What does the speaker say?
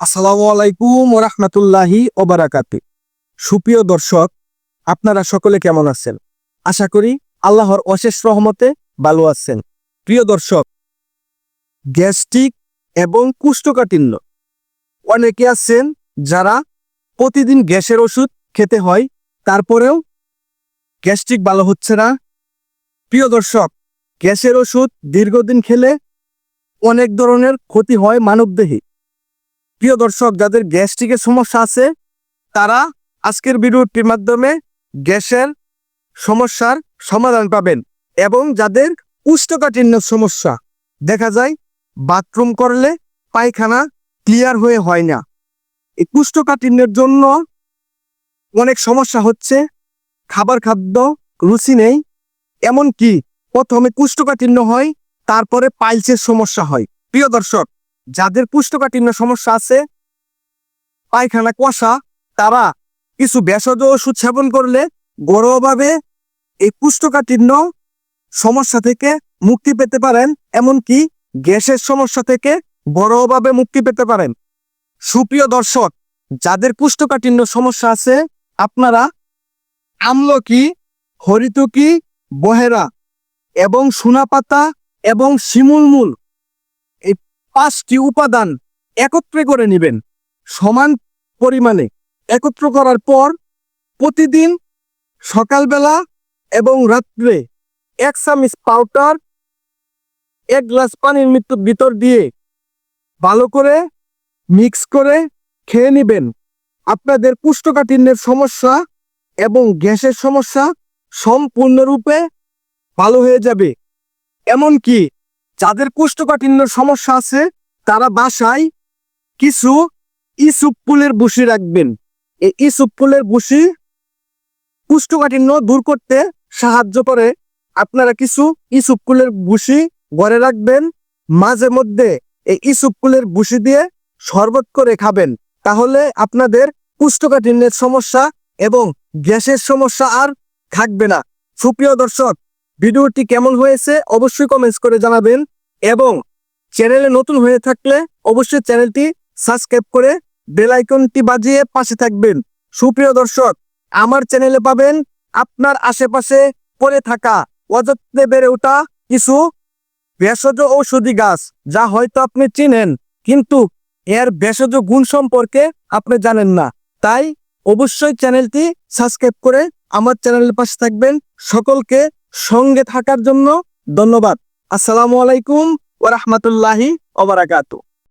আসসালামু আলাইকুম রহমতুল্লাহি ওবারাকাতু সুপ্রিয় দর্শক, আপনারা সকলে কেমন আছেন? আশা করি আল্লাহর অশেষ রহমতে ভালো আছেন। প্রিয় দর্শক, গ্যাস্ট্রিক এবং কুষ্ঠকাঠিন্য। অনেকে আছেন যারা প্রতিদিন গ্যাসের ওষুধ খেতে হয়, তারপরেও গ্যাস্ট্রিক ভালো হচ্ছে না। প্রিয় দর্শক, গ্যাসের ওষুধ দীর্ঘদিন খেলে অনেক ধরনের ক্ষতি হয় মানবদেহে। প্রিয় দর্শক, যাদের গ্যাস্ট্রিকের সমস্যা আছে, তারা আজকের ভিডিওটির মাধ্যমে গ্যাসের সমস্যার সমাধান পাবেন এবং যাদের উষ্ণকাঠিন্য সমস্যা, দেখা যায় বাথরুম করলে পায়খানা ক্লিয়ার হয়ে হয় না। এই কুষ্ঠকাঠিন্যের জন্য অনেক সমস্যা হচ্ছে, খাবার খাদ্য রুচি নেই, এমনকি প্রথমে কুষ্ঠকাঠিন্য হয়, তারপরে পাইলসের সমস্যা হয়। প্রিয় দর্শক যাদের কুষ্ঠকাঠিন্য সমস্যা আছে, পায়খানা কষা, তারা কিছু ভেষজ ওষুধ সেবন করলে ঘরোয়াভাবে এই কুষ্ঠকাঠিন্য সমস্যা থেকে মুক্তি পেতে পারেন, এমনকি গ্যাসের সমস্যা থেকে ঘরোয়াভাবে মুক্তি পেতে পারেন। সুপ্রিয় দর্শক, যাদের কুষ্ঠকাঠিন্য সমস্যা আছে, আপনারা আমলকি, হরিতকি, বহেরা এবং সোনাপাতা এবং শিমুলমূল পাঁচটি উপাদান একত্রে করে নেবেন। সমান পরিমাণে একত্র করার পর প্রতিদিন সকালবেলা এবং রাত্রে এক চামিচ পাউডার, এক গ্লাস পানির মৃত্যুর ভিতর দিয়ে ভালো করে মিক্স করে খেয়ে নেবেন। আপনাদের কুষ্ঠকাঠিন্যের সমস্যা এবং গ্যাসের সমস্যা সম্পূর্ণরূপে ভালো হয়ে যাবে। এমনকি যাদের কোষ্ঠকাঠিন্যের সমস্যা আছে, তারা বাসায় কিছু ইসুপ ফুলের বুসি রাখবেন। এই ইসুপ ফুলের বুসি কুষ্ঠকাঠিন্য দূর করতে সাহায্য করে। আপনারা কিছু ইসুপ ফুলের বুসি ঘরে রাখবেন, মাঝে মধ্যে এই ইসুপ ফুলের বুসি দিয়ে শরবত করে খাবেন। তাহলে আপনাদের কোষ্ঠকাঠিন্যের সমস্যা এবং গ্যাসের সমস্যা আর থাকবে না। সুপ্রিয় দর্শক ভিডিওটি কেমন হয়েছে অবশ্যই কমেন্টস করে জানাবেন এবং চ্যানেলে নতুন হয়ে থাকলে অবশ্যই চ্যানেলটি সাবস্ক্রাইব করে বেল আইকনটি বাজিয়ে পাশে থাকবেন। সুপ্রিয় দর্শক, আমার চ্যানেলে পাবেন আপনার আশেপাশে পড়ে থাকা অযত্নে বেড়ে ওঠা কিছু ভেষজ ঔষধি গাছ, যা হয়তো আপনি চিনেন, কিন্তু এর ভেষজ গুণ সম্পর্কে আপনি জানেন না। তাই অবশ্যই চ্যানেলটি সাবস্ক্রাইব করে আমার চ্যানেলের পাশে থাকবেন। সকলকে সঙ্গে থাকার জন্য ধন্যবাদ। আসসালামু আলাইকুম ওরহমতুল্লাহি ওবরাকাতু